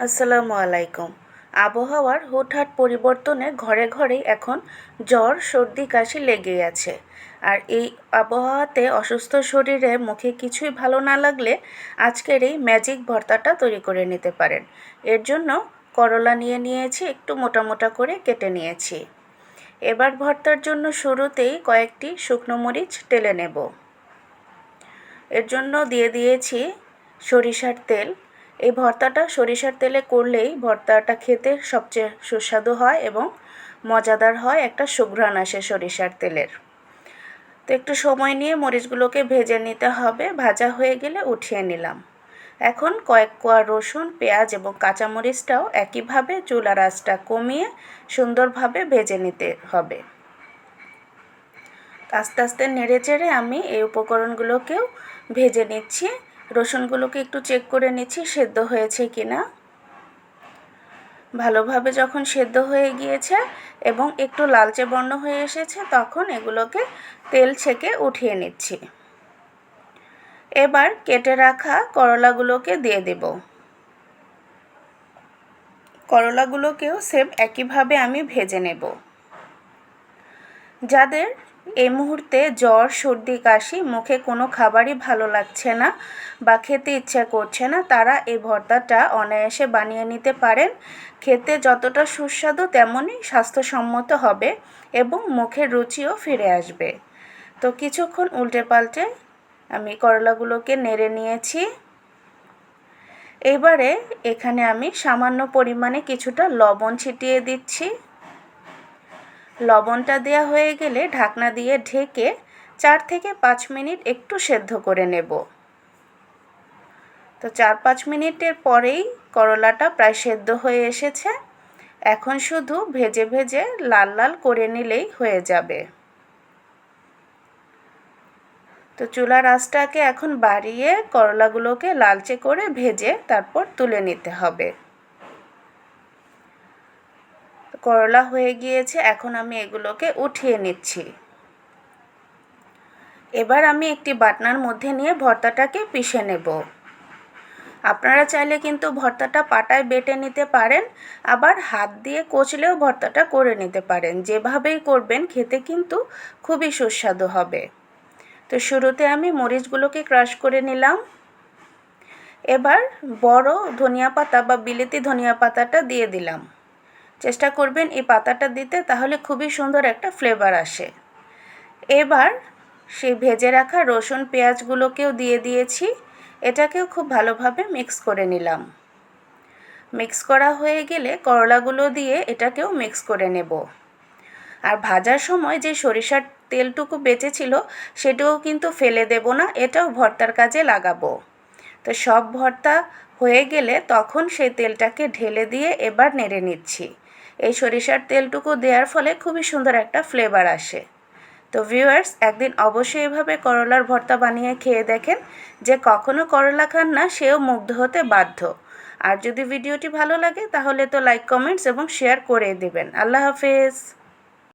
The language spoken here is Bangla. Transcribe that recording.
আসসালামু আলাইকুম। আবহাওয়ার হুটহাট পরিবর্তনে ঘরে ঘরেই এখন জ্বর, সর্দি, কাশি লেগেই আছে। আর এই আবহাওয়াতে অসুস্থ শরীরে মুখে কিছুই ভালো না লাগলে আজকের এই ম্যাজিক ভর্তাটা তৈরি করে নিতে পারেন। এর জন্য করলা নিয়ে নিয়েছি, একটু মোটা মোটা করে কেটে নিয়েছি। এবার ভর্তার জন্য শুরুতেই কয়েকটি শুকনো মরিচ টেলে নেব। এর জন্য দিয়ে দিয়েছি সরিষার তেল এই ভর্তাটা সরিষার তেলে করলেই ভর্তাটা খেতে সবচেয়ে সুস্বাদু হয় এবং মজাদার হয় একটা সুঘ্রাণ আসে সরিষার তেলের। তো একটু সময় নিয়ে মরিচগুলোকে ভেজে নিতে হবে, ভাজা হয়ে গেলে উঠিয়ে নিলাম। এখন কয়েক কোয়া রসুন, পেঁয়াজ এবং কাঁচামরিচটাও একইভাবে চুলা আঁচটা কমিয়ে সুন্দরভাবে ভেজে নিতে হবে। আস্তে আস্তে নেড়ে চেড়ে আমি এই উপকরণগুলোকেও ভেজে নিচ্ছি। রসুনগুলোকে একটু চেক করে নিচ্ছি, সেদ্ধ হয়েছে কি না ভালোভাবে যখন সেদ্ধ হয়ে গিয়েছে এবং একটু লালচে বর্ণ হয়ে এসেছে, তখন এগুলোকে তেল ছেঁকে উঠিয়ে নিচ্ছি। এবার কেটে রাখা করলাগুলোকে দিয়ে দেব। করলাগুলোকেও সেম একইভাবে আমি ভেজে নেব। যাদের এই মুহূর্তে জ্বর, সর্দি, কাশি মুখে কোনো খাবারই ভালো লাগছে না বা খেতে ইচ্ছা করছে না, তারা এই ভর্তাটা অনায়াসে বানিয়ে নিতে পারেন। খেতে যতটা সুস্বাদু তেমনই স্বাস্থ্যসম্মত হবে এবং মুখের রুচিও ফিরে আসবে। তো কিছুক্ষণ উল্টে পাল্টে আমি করলাগুলোকে নেড়ে নিয়েছি। এবারে এখানে আমি সামান্য পরিমাণে কিছুটা লবণ ছিটিয়ে দিচ্ছি। লবণটা দেওয়া হয়ে গেলে ঢাকনা দিয়ে ঢেকে চার থেকে পাঁচ মিনিট একটু সেদ্ধ করে নেব। তো চার পাঁচ মিনিটের পরেই করলাটা প্রায় সেদ্ধ হয়ে এসেছে। এখন শুধু ভেজে ভেজে লাল লাল করে নিলেই হয়ে যাবে। তো চুলার আঁচটাকে এখন বাড়িয়ে করলাগুলোকে লালচে করে ভেজে তারপর তুলে নিতে হবে। করলা হয়ে গিয়েছে, এখন আমি এগুলোকে উঠিয়ে নিচ্ছি। এবার আমি একটি বাটনার মধ্যে নিয়ে ভর্তাটাকে পিষে নেব। আপনারা চাইলে কিন্তু ভর্তাটা পাটায় বেটে নিতে পারেন, আবার হাত দিয়ে কচলেও ভর্তাটা করে নিতে পারেন। যেভাবেই করবেন, খেতে কিন্তু খুবই সুস্বাদু হবে। তো শুরুতে আমি মরিচগুলোকে ক্রাশ করে নিলাম। এবার বড় ধনিয়া পাতা বা বিলেতি ধনিয়া পাতাটা দিয়ে দিলাম। চেষ্টা করবেন এই পাতাটা দিতে, তাহলে খুবই সুন্দর একটা ফ্লেভার আসে। এবার সেই ভেজে রাখা রসুন পেঁয়াজগুলোকেও দিয়ে দিয়েছি, এটাকেও খুব ভালোভাবে মিক্স করে নিলাম। মিক্স করা হয়ে গেলে করলাগুলো দিয়ে এটাকেও মিক্স করে নেব। আর ভাজার সময় যে সরিষার তেলটুকু বেঁচেছিল, সেটাও কিন্তু ফেলে দেব না, এটাও ভর্তার কাজে লাগাবো। তো সব ভর্তা হয়ে গেলে তখন সেই তেলটাকে ঢেলে দিয়ে এবার নেড়ে নিচ্ছি। এই সরিষার তেলটুকু দেওয়ার ফলে খুবই সুন্দর একটা ফ্লেভার আসে। তো ভিউয়ার্স একদিন অবশ্যই এভাবে করলার ভর্তা বানিয়ে খেয়ে দেখেন যে কখনো করলা খান না, সেও মুগ্ধ হতে বাধ্য। আর যদি ভিডিওটি ভালো লাগে, তাহলে তো লাইক কমেন্টস এবং শেয়ার করে দেবেন। আল্লাহ হাফেজ!